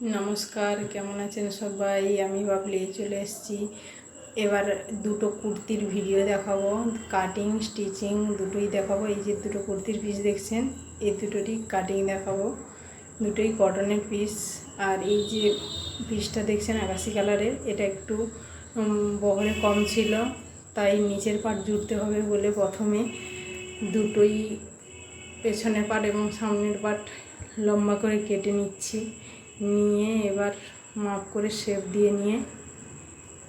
নমস্কার, কেমন আছেন সবাই? আমি বাবলি চলে এসেছি। এবার দুটো কুর্তির ভিডিও দেখাবো। কাটিং স্টিচিং দুটোই দেখাবো। এই যে দুটো কুর্তির পিস দেখছেন, এই দুটোরই কাটিং দেখাবো। দুটোই কটনের পিস আর এই যে পিসটা দেখছেন, আকাশি কালারের এটা একটু বহরে কম ছিল। তাই নিচের পাট জুড়তে হবে বলে প্রথমে দুটোই পেছনের পাট এবং সামনের পাট লম্বা করে কেটে নিচ্ছি। নিয়ে এবার মাপ করে শেপ দিয়ে নিয়ে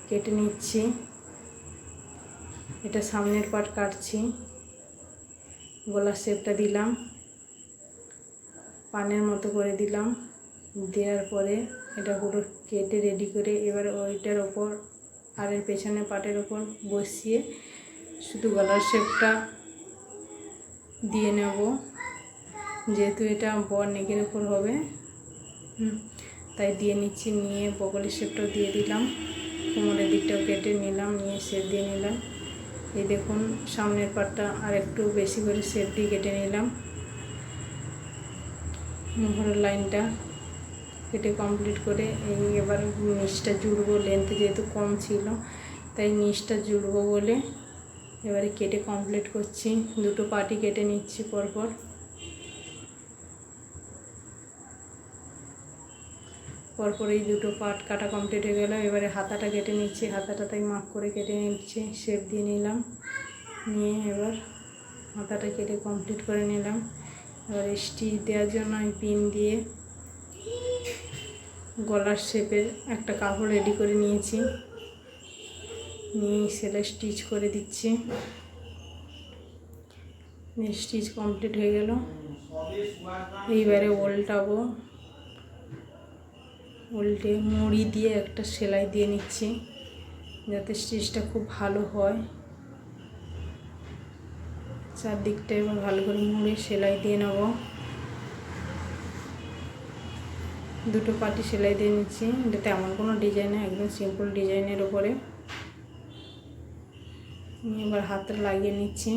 কেটে নিচ্ছি। এটা সামনের পাট কাটছি। গলার শেপটা দিলাম। পানের মতো করে দিলাম। দেওয়ার পরে এটা পুরো কেটে রেডি করে এবার ওইটার ওপর আর এর পেছনের পাটের ওপর বসিয়ে শুধু গলার শেপটা দিয়ে নেব। যেহেতু এটা বর নেকের ওপর হবে তাই দিয়ে নিচ্ছি, নিয়ে বগলের শেপটাও দিয়ে দিলাম। কোমরের দিকটাও কেটে নিলাম, নিয়ে শেপ দিয়ে নিলাম। এই দেখুন, সামনের পাটটা আর একটু বেশি করে শেপ দিয়ে কেটে নিলাম। মোহরের লাইনটা কেটে কমপ্লিট করে এই এবার নিচটা জুড়বো, লেন্থ যেহেতু কম ছিল, তাই নিচটা জুড়বো বলে এবারে কেটে কমপ্লিট করছি। দুটো পাটি কেটে নিচ্ছি পরপর। পরপর এই দুটো পাট কাটা কমপ্লিট হয়ে গেল। এবারে হাতাটা কেটে নিচ্ছি। হাতাটা তাই মাপ করে কেটে নিচ্ছি। শেপ দিয়ে নিলাম। নিয়ে এবার হাতাটা কেটে কমপ্লিট করে নিলাম। এবার স্টিচ দেওয়ার জন্য আমি পিন দিয়ে গলার শেপের একটা কাপড় রেডি করে নিয়েছি। নিয়ে সেলাই স্টিচ করে দিচ্ছি। স্টিচ কমপ্লিট হয়ে গেল। এইবারে ওল্টাবো। উল্টে মুড়ি দিয়ে একটা সেলাই দিয়ে নিচ্ছি, যাতে স্টিচটা খুব ভালো হয়। চারদিকটা এবার ভালো করে মুড়ে সেলাই দিয়ে নেব। দুটো পাটি সেলাই দিয়ে নিচ্ছি, এটা তেমন কোনো ডিজাইন একদম সিম্পল ডিজাইনের ওপরে এবার হাতে লাগিয়ে নিচ্ছি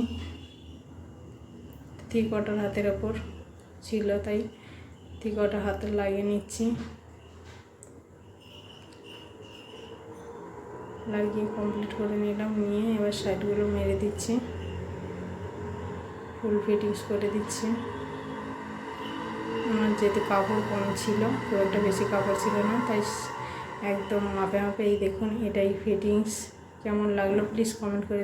থ্রি কটার হাতের ওপর, ছিল তাই থ্রি কটার হাতে লাগিয়ে নিচ্ছি। লাগিয়ে কমপ্লিট করে নিলাম। নিয়ে এবার সাইডগুলো মেরে দিচ্ছি। ফুল ফিটিংস করে দিচ্ছি। আমার যেতে কাপড় কম ছিল, খুব একটা বেশি কাপড় ছিল না, তাই একদম মাপে মাপে এই দেখুন এটাই ফিটিংস কেমন লাগল প্লিজ কমেন্ট করে